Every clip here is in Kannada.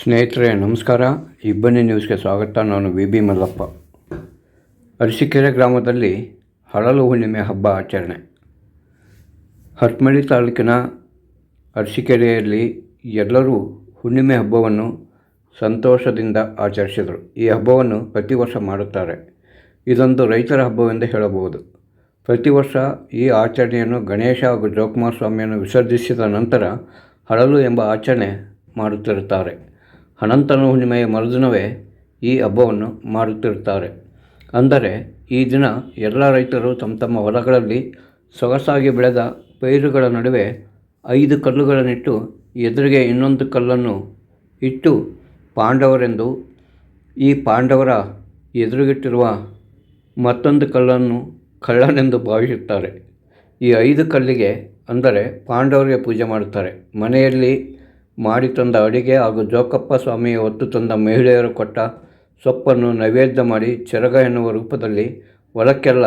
ಸ್ನೇಹಿತರೆ, ನಮಸ್ಕಾರ. ಇಬ್ಬನಿ ನ್ಯೂಸ್ಗೆ ಸ್ವಾಗತ. ನಾನು ವಿ. ಬಿ. ಮಲ್ಲಪ್ಪ. ಅರಸೀಕೆರೆ ಗ್ರಾಮದಲ್ಲಿ ಹಳಲು ಹುಣ್ಣಿಮೆ ಹಬ್ಬ ಆಚರಣೆ. ಹತ್ಮಳಿ ತಾಲೂಕಿನ ಅರಸೀಕೆರೆಯಲ್ಲಿ ಎಲ್ಲರೂ ಹುಣ್ಣಿಮೆ ಹಬ್ಬವನ್ನು ಸಂತೋಷದಿಂದ ಆಚರಿಸಿದರು. ಈ ಹಬ್ಬವನ್ನು ಪ್ರತಿ ವರ್ಷ ಮಾಡುತ್ತಾರೆ. ಇದೊಂದು ರೈತರ ಹಬ್ಬವೆಂದು ಹೇಳಬಹುದು. ಪ್ರತಿ ವರ್ಷ ಈ ಆಚರಣೆಯನ್ನು ಗಣೇಶ ಹಾಗೂ ಜೋಕುಮಾರ ಸ್ವಾಮಿಯನ್ನು ವಿಸರ್ಜಿಸಿದ ನಂತರ ಹಳಲು ಎಂಬ ಆಚರಣೆ ಮಾಡುತ್ತಿರುತ್ತಾರೆ. ಅನಂತನ ಹುಣ್ಣಿಮೆಯ ಮರುದಿನವೇ ಈ ಹಬ್ಬವನ್ನು ಮಾಡುತ್ತಿರುತ್ತಾರೆ. ಅಂದರೆ ಈ ದಿನ ಎಲ್ಲ ರೈತರು ತಮ್ಮ ತಮ್ಮ ಹೊಲಗಳಲ್ಲಿ ಸೊಗಸಾಗಿ ಬೆಳೆದ ಪೈರುಗಳ ನಡುವೆ ಐದು ಕಲ್ಲುಗಳನ್ನಿಟ್ಟು ಎದುರಿಗೆ ಇನ್ನೊಂದು ಕಲ್ಲನ್ನು ಇಟ್ಟು ಪಾಂಡವರೆಂದು ಈ ಪಾಂಡವರ ಎದುರುಗಿಟ್ಟಿರುವ ಮತ್ತೊಂದು ಕಲ್ಲನ್ನು ಕಳ್ಳನೆಂದು ಭಾವಿಸುತ್ತಾರೆ. ಈ ಐದು ಕಲ್ಲಿಗೆ ಅಂದರೆ ಪಾಂಡವರಿಗೆ ಪೂಜೆ ಮಾಡುತ್ತಾರೆ. ಮನೆಯಲ್ಲಿ ಮಾಡಿ ತಂದ ಅಡಿಗೆ ಹಾಗೂ ಜೋಕಪ್ಪ ಸ್ವಾಮಿಯ ಹೊತ್ತು ತಂದ ಮಹಿಳೆಯರು ಕೊಟ್ಟ ಸೊಪ್ಪನ್ನು ನೈವೇದ್ಯ ಮಾಡಿ ಚರಗ ಎನ್ನುವ ರೂಪದಲ್ಲಿ ಹೊಲಕ್ಕೆಲ್ಲ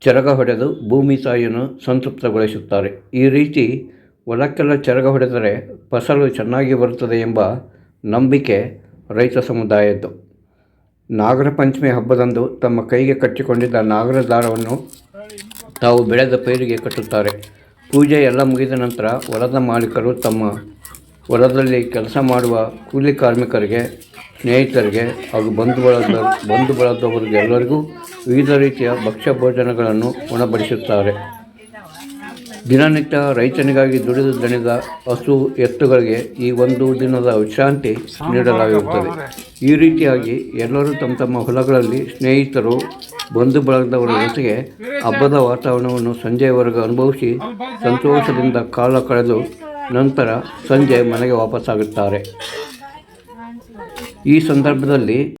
ಚರಗ ಹೊಡೆದು ಭೂಮಿ ತಾಯಿಯನ್ನು ಸಂತೃಪ್ತಗೊಳಿಸುತ್ತಾರೆ. ಈ ರೀತಿ ಹೊಲಕ್ಕೆಲ್ಲ ಚರಗ ಹೊಡೆದರೆ ಫಸಲು ಚೆನ್ನಾಗಿ ಬರುತ್ತದೆ ಎಂಬ ನಂಬಿಕೆ ರೈತ ಸಮುದಾಯದ್ದು. ನಾಗರ ಪಂಚಮಿ ಹಬ್ಬದಂದು ತಮ್ಮ ಕೈಗೆ ಕಟ್ಟಿಕೊಂಡಿದ್ದ ನಾಗರ ದಾರವನ್ನು ತಾವು ಬೆಳೆದ ಪೈರಿಗೆ ಕಟ್ಟುತ್ತಾರೆ. ಪೂಜೆ ಎಲ್ಲ ಮುಗಿದ ನಂತರ ಹೊಲದ ಮಾಲೀಕರು ತಮ್ಮ ಹೊಲದಲ್ಲಿ ಕೆಲಸ ಮಾಡುವ ಕೂಲಿ ಕಾರ್ಮಿಕರಿಗೆ, ಸ್ನೇಹಿತರಿಗೆ ಹಾಗೂ ಬಂಧು ಬಳಗ ಬಂಧು ಬಳಗದವರಿಗೆಲ್ಲರಿಗೂ ವಿವಿಧ ರೀತಿಯ ಭಕ್ಷ್ಯ ಭೋಜನಗಳನ್ನು ಉಣಬಡಿಸುತ್ತಾರೆ ದಿನನಿತ್ಯ ರೈತನಿಗಾಗಿ ದುಡಿದು ದಣಿದ ಹಸು ಎತ್ತುಗಳಿಗೆ ಈ ಒಂದು ದಿನದ ವಿಶ್ರಾಂತಿ ನೀಡಲಾಗಿರುತ್ತದೆ. ಈ ರೀತಿಯಾಗಿ ಎಲ್ಲರೂ ತಮ್ಮ ತಮ್ಮ ಹೊಲಗಳಲ್ಲಿ ಸ್ನೇಹಿತರು ಬಂಧು ಬಳಗದವರ ಜೊತೆಗೆ ಹಬ್ಬದ ವಾತಾವರಣವನ್ನು ಸಂಜೆಯವರೆಗೂ ಅನುಭವಿಸಿ ಸಂತೋಷದಿಂದ ಕಾಲ ಕಳೆದು ನಂತರ ಸಂಜೆ ಮನೆಗೆ ವಾಪಸ್ಸಾಗುತ್ತಾರೆ. ಈ ಸಂದರ್ಭದಲ್ಲಿ